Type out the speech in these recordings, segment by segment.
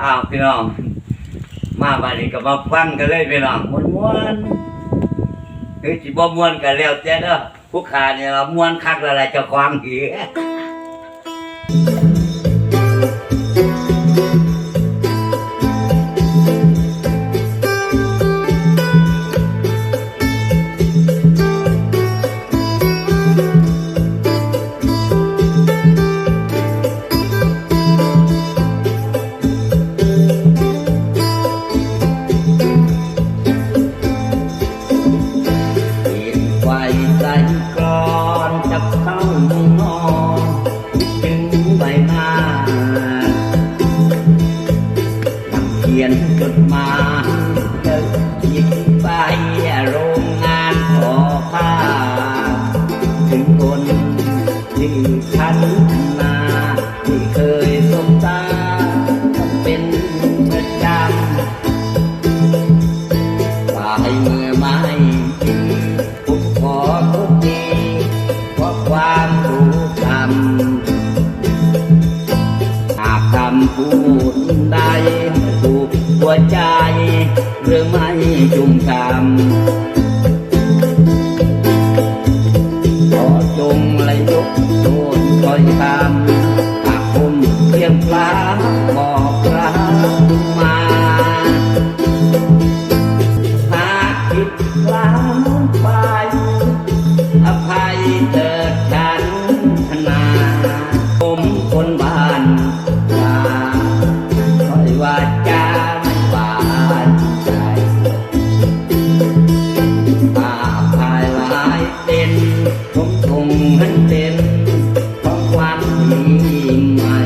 อ้าวพี่น้อง มาบาดนี้ก็มาฟังกันเลยพี่น้องมวนมวนคือจิบ่มวนกันแล้วแต่เด้อผู้ขาเนี่ยเรามวนคักแล้วล่ะเจ้าของหีเห็ ไม่จริงผมขอทุกทีเพราะความรู้จำหากคำพูดใดถูกหัวใจหรือไม่จุ่มคำขอจงเลยยกโทษคอยคำหากผมเพียงพลาบอกรักมา วาจะไม่บาดใจอาภายลายเป็นผมคงให้เป็นของความดีใหม่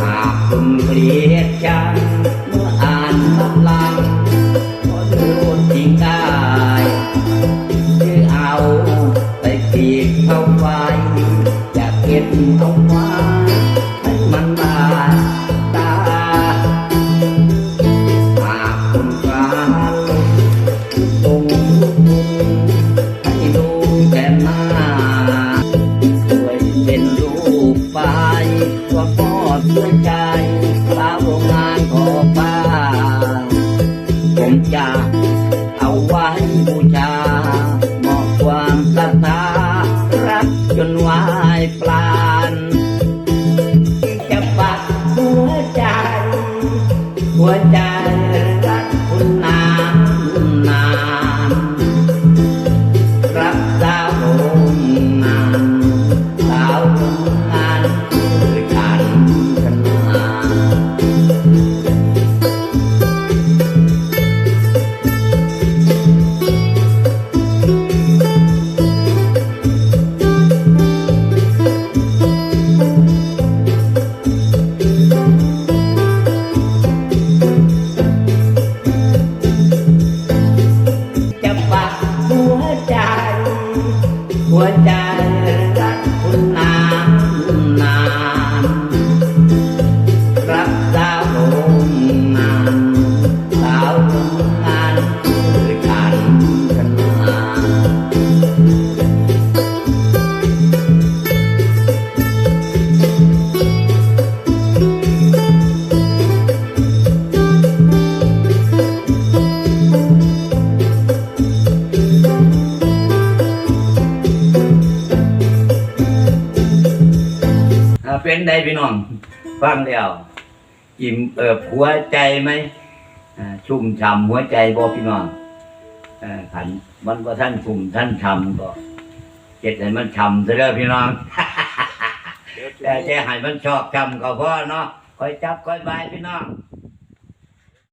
หากคุณเกลียดฉันเมื่อ มจะเอาไว้บูชามอบความศรัทธารักจนวายปลาน จะปักหัวใจ หัวใจ หั เป็นได้พี่น้อง ฟังแล้วอิ่มเอิบหัวใจไหมชุ่มฉ่ำหัวใจบ่พี่น้องอ่าขันมันว่าท่านชุ่มท่านฉ่ำก็เจ็ดให้มันฉ่ำซะเด้อพี่น้องแต่จะให้มันชอบฉ่ำก็พอเนาะคอยจับคอยบายพี่น้อง